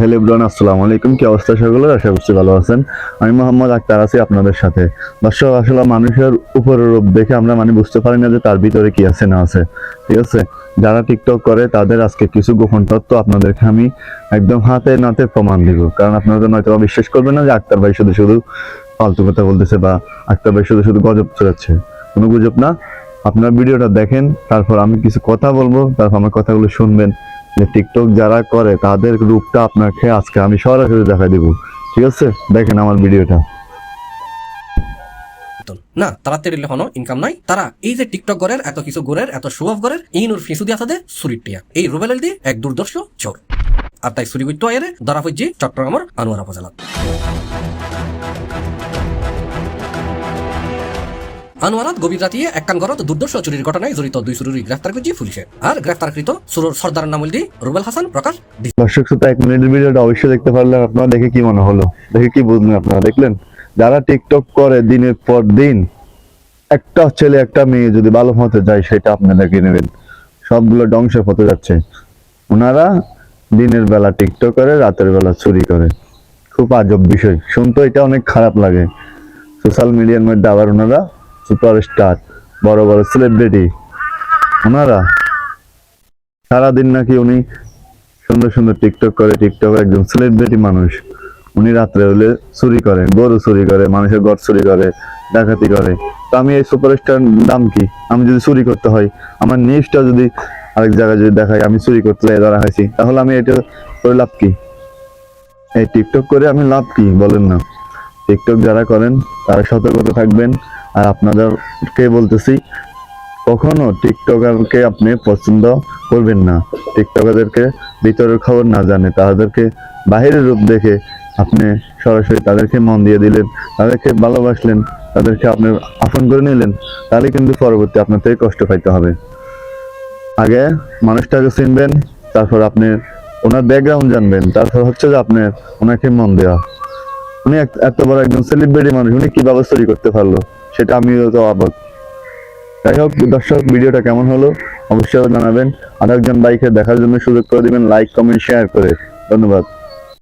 Hello Ibran আসসালামু আলাইকুম। কি অবস্থা সকলের? আশা করছি ভালো আছেন। আমি মোহাম্মদ আক্তার আছি আপনাদের সাথে। দর্শক, আসলে মানুষের উপরের রূপ দেখে আমরা মানে বুঝতে পারি না যে তার ভিতরে কি আছে, না আছে। ঠিক আছে? যারা টিকটক করে, তাদের আজকে কিছু গোপন তথ্য আপনাদেরকে আমি একদম হাতে নাতে প্রমাণ দিব। কারণ আপনারা তো নয়তো বিশ্বাস করবেন না যে আক্তার ভাই শুধু শুধু ফালতু কথা বলতেছে বা আক্তার ভাই শুধু শুধু গজব চড়াচ্ছে কোনো গুজব না। আপনার ভিডিওটা দেখেন, তারপর আমি কিছু কথা বলব, তারপর আমার কথাগুলো শুনবেন। টিকটক যারা করে, তাদের রূপটা আপনাকে আজকে আমি সরাসরি দেখা দিব। ঠিক আছে? দেখেন আমার ভিডিওটা। না তারা তেরিলে হনো ইনকাম নাই। তারা এই যে টিকটক গড়ের এত কিছু গড়ের এত শো অফ গড়ের এই নুর ফিসু দিয়া আছে সুরির এই রুবেল দিয়ে এক দুর্দর্শ চোর। আর তাই সুরি গুত্ত আয়ের হইছে চট্টগ্রামের আনোয়ারা উপজেলা আনোয়ারাত গভীর রাতিয়ে একখান ঘরত দুর্দর্শ চুরির ঘটনায় জড়িত দুই চুরি গ্রেফতার করছে পুলিশে। আর গ্রেফতারকৃত সুরর সর্দার নাম হল রুবেল হাসান, প্রকাশ দর্শক শ্রোতা, এক মিনিটের ভিডিওটা অবশ্যই দেখতে পারলেন, আপনারা দেখে কি মনে হলো? দেখে কি বুঝলেন আপনারা? দেখলেন? যারা টিকটক করে দিনের পর দিন, একটা ছেলে, একটা মেয়ে যদি ভালো হতে যায়, সেটা আপনারা দেখে নেবেন। সবগুলো ধ্বংসের পথে যাচ্ছে। ওনারা দিনের বেলা টিকটক করে, রাতের বেলা চুরি করে। খুব আজব বিষয়। শুনতে এটা অনেক খারাপ লাগে। সোশ্যাল মিডিয়ার মধ্যে আবার ওনারা সুপারস্টার, বড় বড় সেলিব্রিটি ওনারা সারাদিন নাকি উনি সুন্দর সুন্দর টিকটক করে টিকটক একজন সেলিব্রিটি মানুষ। উনি রাত্রে হলে চুরি করে, গরু চুরি করে, মানুষের ঘর চুরি করে, ডাকাতি করে। তো আমি এই সুপারস্টার দাম কি? আমি যদি চুরি করতে হয়, আমার নিউজটা যদি আরেক জায়গায় যদি দেখাই, আমি চুরি করতে যাই, ধরা হয়েছি তাহলে আমি এটা করে লাভ কি? এই টিকটক করে আমি লাভ কি? বলেন না। টিকটক যারা করেন, তারা সতর্কতা থাকবেন। আর আপনাদেরকে বলতেছি, কখনো টিকটকারকে আপনি পছন্দ করবেন না। টিকটকারদেরকে ভিতরের খবর না জানে, তাদেরকে বাহিরের রূপ দেখে আপনি সরাসরি তাদেরকে মন দিয়ে দিলেন, তাদেরকে ভালোবাসলেন, তাদেরকে আপনি আপন করে নিলেন, তাহলে কিন্তু পরবর্তী আপনার থেকে কষ্ট পাইতে হবে। আগে মানুষটাকে চিনবেন, তারপর আপনি ওনার ব্যাকগ্রাউন্ড জানবেন, তারপর হচ্ছে যে আপনার ওনাকে মন দেওয়া। উনি এত বড় একজন সেলিব্রিটি মানুষ, উনি কীভাবে চুরি করতে পারল? সেটা আমিও তো অবাক যাই হোক দর্শক, ভিডিওটা কেমন হলো? অবশ্যই জানাবেন। আরেকজন বাইকে দেখার জন্য সুযোগ করে দিবেন লাইক কমেন্ট শেয়ার করে। ধন্যবাদ।